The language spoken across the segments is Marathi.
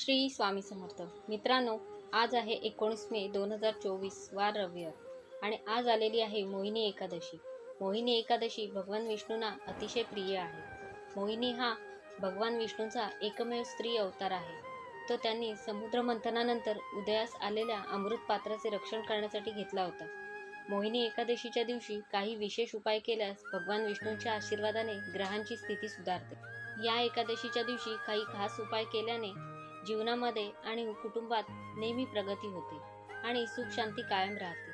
श्री स्वामी समर्थ. मित्रांनो आज आहे एकोणीस मे दोन हजार चोवीस वार रविवार. आणि आज आलेली आहे मोहिनी एकादशी. मोहिनी एकादशी भगवान विष्णूंना अतिशय प्रिय आहे. मोहिनी हा भगवान विष्णूंचा एकमेव स्त्री अवतार आहे. तो त्यांनी समुद्र मंथनानंतर उदयास आलेल्या अमृत पात्राचे रक्षण करण्यासाठी घेतला होता. मोहिनी एकादशीच्या दिवशी काही विशेष उपाय केल्यास भगवान विष्णूंच्या आशीर्वादाने ग्रहांची स्थिती सुधारते. या एकादशीच्या दिवशी काही खास उपाय केल्याने जीवनामध्ये आणि कुटुंबात नेहमी प्रगती होते आणि सुख शांती कायम राहते.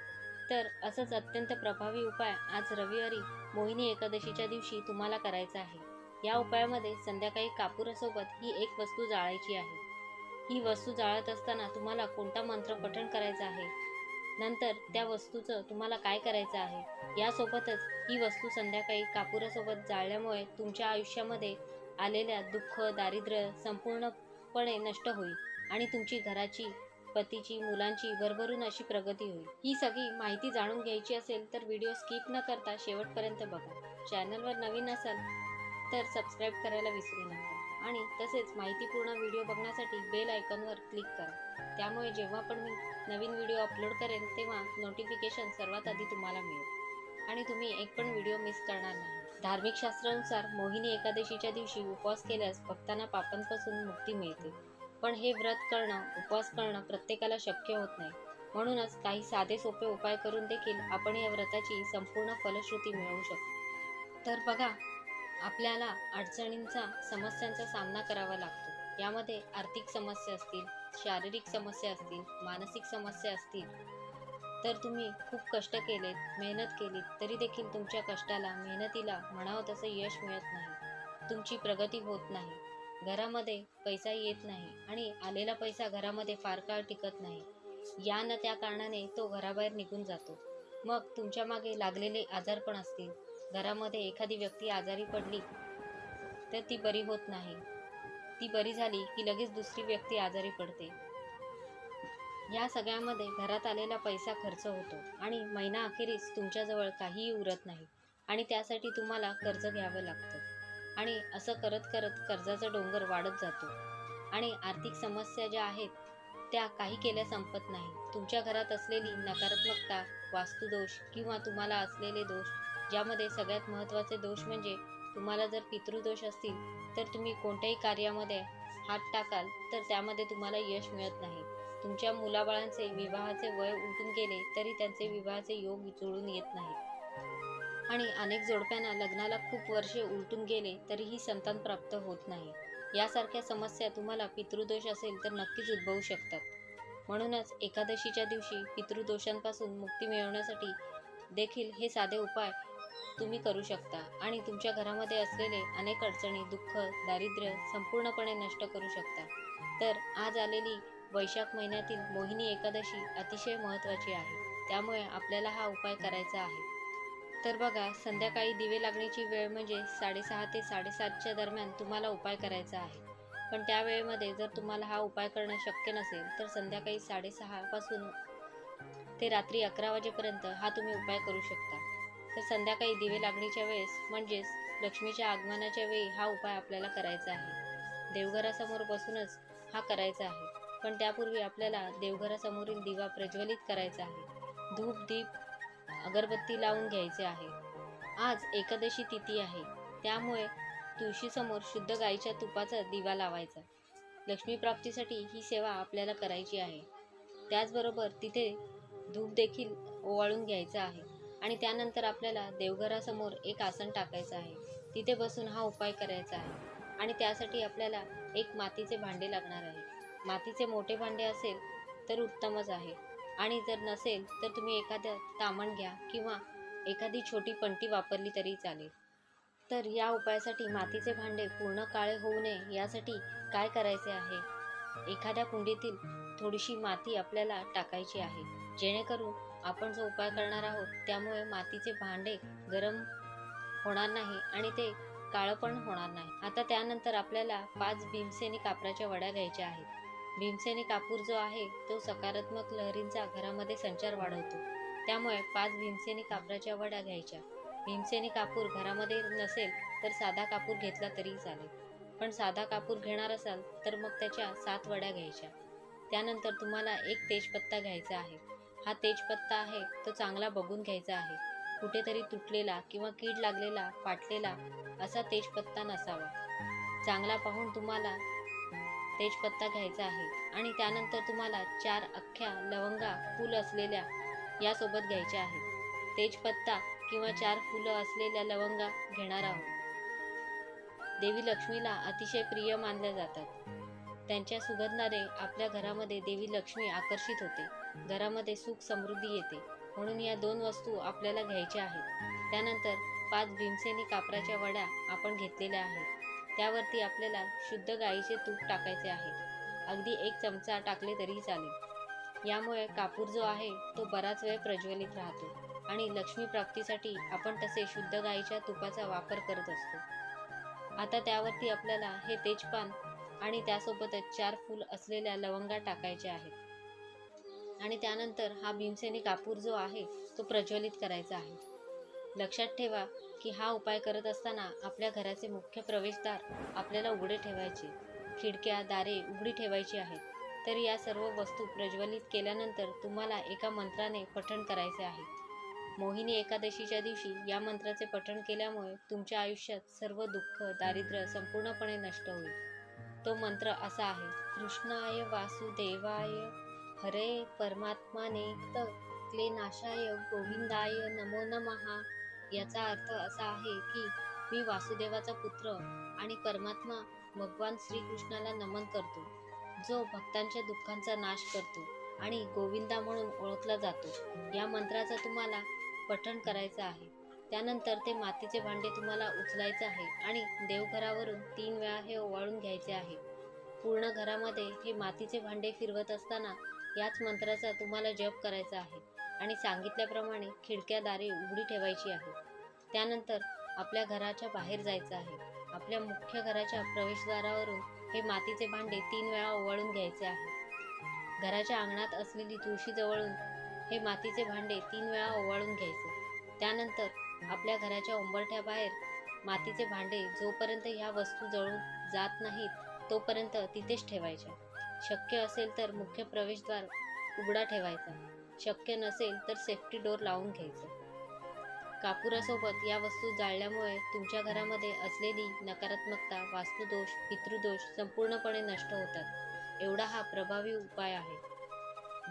तर असंच अत्यंत प्रभावी उपाय आज रविवारी मोहिनी एकादशीच्या दिवशी तुम्हाला करायचा आहे. या उपायामध्ये संध्याकाळी कापुरासोबत ही एक वस्तू जाळायची आहे. ही वस्तू जाळत असताना तुम्हाला कोणता मंत्र पठण करायचा आहे? नंतर त्या वस्तूचं तुम्हाला काय करायचं आहे? यासोबतच ही वस्तू संध्याकाळी कापुरासोबत जाळल्यामुळे तुमच्या आयुष्यामध्ये आलेल्या दुःख दारिद्र्य संपूर्ण संपूर्णपणे नष्ट होईल आणि तुमची घराची पतीची मुलांची भरभरून अशी प्रगती होईल. ही सगळी माहिती जाणून घ्यायची असेल तर व्हिडिओ स्किप न करता शेवटपर्यंत बघा. चॅनलवर नवीन असाल तर सबस्क्राईब करायला विसरू नका. आणि तसेच माहितीपूर्ण व्हिडिओ बघण्यासाठी बेल आयकॉनवर क्लिक करा. त्यामुळे जेव्हा पण मी नवीन व्हिडिओ अपलोड करेन तेव्हा नोटिफिकेशन सर्वात आधी तुम्हाला मिळेल. आणि तुम्ही एक पण व्हिडिओ मिस करणार नाही. धार्मिक शास्त्रानुसार मोहिनी एकादशीच्या दिवशी उपवास केल्यास भक्तांना पापांपासून मुक्ती मिळते. पण हे व्रत करणं उपवास करणं प्रत्येकाला शक्य होत नाही. म्हणूनच काही साधे सोपे उपाय करून देखील आपण या व्रताची संपूर्ण फलश्रुती मिळवू शकतो. तर बघा आपल्याला अडचणींचा समस्यांचा सामना करावा लागतो. यामध्ये आर्थिक समस्या असतील शारीरिक समस्या असतील मानसिक समस्या असतील तर तुम्ही खूप कष्ट केलेत मेहनत केलीत तरी देखील तुमच्या कष्टाला मेहनतीला म्हणावं तसं यश मिळत नाही. तुमची प्रगती होत नाही. घरामध्ये पैसा येत नाही आणि आलेला पैसा घरामध्ये फार काळ टिकत नाही. या न त्या कारणाने तो घराबाहेर निघून जातो. मग तुमच्या मागे लागलेले आजार पण असतील. घरामध्ये एखादी व्यक्ती आजारी पडली तर ती बरी होत नाही. ती बरी झाली की लगेच दुसरी व्यक्ती आजारी पडते. या सगळ्यामध्ये घरात आलेला पैसा खर्च होतो आणि महिना अखेरीस तुमच्याजवळ काहीही उरत नाही आणि त्यासाठी तुम्हाला कर्ज घ्यावं लागतं. आणि असं करत करत कर्जाचा डोंगर वाढत जातो. आणि आर्थिक समस्या ज्या आहेत त्या काही केल्या संपत नाही. तुमच्या घरात असलेली नकारात्मकता वास्तुदोष किंवा तुम्हाला असलेले दोष ज्यामध्ये सगळ्यात महत्त्वाचे दोष म्हणजे तुम्हाला जर पितृदोष असतील तर तुम्ही कोणत्याही कार्यामध्ये हात टाकाल तर त्यामध्ये तुम्हाला यश मिळत नाही. तुमच्या मुलाबाळांचे विवाहाचे वय उलटून गेले तरी त्यांचे विवाहाचे योग जुळून येत नाही. आणि अनेक जोडप्यांना लग्नाला खूप वर्षे उलटून गेले तरीही संतान प्राप्त होत नाही. यासारख्या समस्या तुम्हाला पितृदोष असेल तर नक्कीच उद्भवू शकतात. म्हणूनच एकादशीच्या दिवशी पितृदोषांपासून मुक्ती मिळवण्यासाठी देखील हे साधे उपाय तुम्ही करू शकता आणि तुमच्या घरामध्ये असलेले अनेक अडचणी दुःख दारिद्र्य संपूर्णपणे नष्ट करू शकता. तर आज आलेली वैशाख महिन्यातील मोहिनी एकादशी अतिशय महत्त्वाची आहे. त्यामुळे आपल्याला हा उपाय करायचा आहे. तर बघा संध्याकाळी दिवे लागण्याची वेळ म्हणजे साडेसहा ते साडेसातच्या दरम्यान तुम्हाला उपाय करायचा आहे. पण त्या वेळेमध्ये जर तुम्हाला हा उपाय करणं शक्य नसेल तर संध्याकाळी साडेसहापासून ते रात्री अकरा वाजेपर्यंत हा तुम्ही उपाय करू शकता. तर संध्याकाळी दिवे लागणीच्या वेळेस म्हणजेच लक्ष्मीच्या आगमनाच्या वेळी हा उपाय आपल्याला करायचा आहे. देवघरासमोर बसूनच हा करायचा आहे. पण त्यापूर्वी आपल्याला देवघरासमोरील दिवा प्रज्वलित करायचा आहे. धूप दीप अगरबत्ती लावून घ्यायचे आहे. आज एकादशी तिथी आहे. त्यामुळे तुळशीसमोर शुद्ध गाईच्या तुपाचा दिवा लावायचा. लक्ष्मी प्राप्तीसाठी ही सेवा आपल्याला करायची आहे. त्याचबरोबर तिथे धूप देखील ओवाळून घ्यायचा आहे आणि त्यानंतर आपल्याला देवघरासमोर एक आसन टाकायचं आहे. तिथे बसून हा उपाय करायचा आहे आणि त्यासाठी आपल्याला एक मातीचे भांडे लागणार आहे. मातीचे मोठे भांडे असेल तर उत्तमच आहे. आणि जर नसेल तर तुम्ही एखादं तामण घ्या किंवा एखादी छोटी पंटी वापरली तरी चालेल. तर या उपायासाठी मातीचे भांडे पूर्ण काळे होऊ नये यासाठी काय करायचे आहे? एखाद्या कुंडीतील थोडीशी माती आपल्याला टाकायची आहे. जेणेकरून आपण जो उपाय करणार आहोत त्यामुळे मातीचे भांडे गरम होणार नाही आणि ते काळं पण होणार नाही. आता त्यानंतर आपल्याला पाच भीमसेनी कापराच्या वड्या घ्यायच्या आहेत. भीमसेनी कापूर जो आहे तो सकारात्मक लहरींचा घरामध्ये संचार वाढवतो. त्यामुळे पाच भीमसेनी कापराच्या वड्या घ्यायच्या. भीमसेनी कापूर घरामध्ये नसेल तर साधा कापूर घेतला तरी चालेल. पण साधा कापूर घेणार असाल तर मग त्याच्या सात वड्या घ्यायच्या. त्यानंतर तुम्हाला एक तेजपत्ता घ्यायचा आहे. हा तेजपत्ता आहे तो चांगला बघून घ्यायचा आहे. कुठेतरी तुटलेला किंवा कीड लागलेला फाटलेला असा तेजपत्ता नसावा. चांगला पाहून तुम्हाला तेजपत्ता घ्यायचा आहे आणि त्यानंतर तुम्हाला चार अख्ख्या लवंगा फूल असलेल्या यासोबत घ्यायच्या आहेत. तेजपत्ता किंवा चार फुलं असलेल्या लवंगा घेणार आहोत. देवी लक्ष्मीला अतिशय प्रिय मानल्या जातात. त्यांच्या सुगंधाने आपल्या घरामध्ये देवी लक्ष्मी आकर्षित होते. घरामध्ये सुख समृद्धी येते. म्हणून या दोन वस्तू आपल्याला घ्यायच्या आहेत. त्यानंतर पाच भीमसेनी कापराच्या वड्या आपण घेतलेल्या आहेत. त्यावरती आपल्याला शुद्ध गाईचे तूप टाकायचे आहे. अगदी एक चमचा टाकले तरी चालेल. यामुळे कापूर जो आहे तो बराच वेळ प्रज्वलित राहतो आणि लक्ष्मी प्राप्तीसाठी आपण तसे शुद्ध गाईच्या तुपाचा वापर करत असतो. आता त्यावरती आपल्याला हे तेजपान आणि त्यासोबतच चार फूल असलेल्या लवंगा टाकायच्या आहेत. आणि त्यानंतर हा भीमसेनी कापूर जो आहे तो प्रज्वलित करायचा आहे. लक्षात ठेवा की हा उपाय करत असताना आपल्या घराचे मुख्य प्रवेशद्वार आपल्याला उघडे ठेवायचे. खिडक्या दारे उघडी ठेवायची आहेत. तर या सर्व वस्तू प्रज्वलित केल्यानंतर तुम्हाला एका मंत्राने पठण करायचे आहे. मोहिनी एकादशीच्या दिवशी या मंत्राचे पठण केल्यामुळे तुमच्या आयुष्यात सर्व दुःख दारिद्र्य संपूर्णपणे नष्ट होईल. तो मंत्र असा आहे कृष्णाय वासुदेवाय हरे परमात्माने क्ले नाशाय गोविंदाय नमो नमहा याचा अर्थ असा आहे की मी वासुदेवाचा पुत्र आणि परमात्मा भगवान श्रीकृष्णाला नमन करतो जो भक्तांच्या दुःखांचा नाश करतो आणि गोविंदा म्हणून ओळखला जातो. या मंत्राचा तुम्हाला पठण करायचं आहे. त्यानंतर ते मातीचे भांडे तुम्हाला उचलायचे आहे आणि देवघरावरून तीन वेळा हे ओवाळून घ्यायचे आहे. पूर्ण घरामध्ये हे मातीचे भांडे फिरवत असताना याच मंत्राचा तुम्हाला जप करायचा आहे. आणि सांगितल्याप्रमाणे खिडक्या दारे उघडी ठेवायची आहे. त्यानंतर आपल्या घराच्या बाहेर जायचं आहे. आपल्या मुख्य घराच्या प्रवेशद्वारावरून हे मातीचे भांडे तीन वेळा ओवाळून घ्यायचे आहे. घराच्या अंगणात असलेली तुळशी जवळून हे मातीचे भांडे तीन वेळा ओवाळून घ्यायचे. त्यानंतर आपल्या घराच्या उंबरठ्याबाहेर मातीचे भांडे जोपर्यंत ह्या वस्तू जळून जात नाहीत तोपर्यंत तिथेच ठेवायच्या. शक्य असेल तर मुख्य प्रवेशद्वार उघडा ठेवायचा. शक्य नसेल तर सेफ्टी डोर लावून घ्यायचं. कापुरासोबत या वस्तू जाळल्यामुळे तुमच्या घरामध्ये असलेली नकारात्मकता वास्तुदोष पितृदोष संपूर्णपणे नष्ट होतात. एवढा हा प्रभावी उपाय आहे.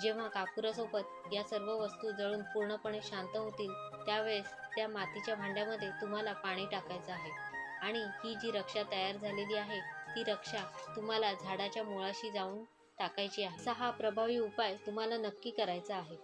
जेव्हा कापुरासोबत या सर्व वस्तू जळून पूर्णपणे शांत होतील त्यावेळेस त्या मातीच्या भांड्यामध्ये तुम्हाला पाणी टाकायचं आहे. आणि ही जी रक्षा तयार झालेली आहे ती रक्षा तुम्हाला झाडाच्या मुळाशी जाऊन टाकायची आहे. असा हा प्रभावी उपाय तुम्हाला नक्की करायचा आहे.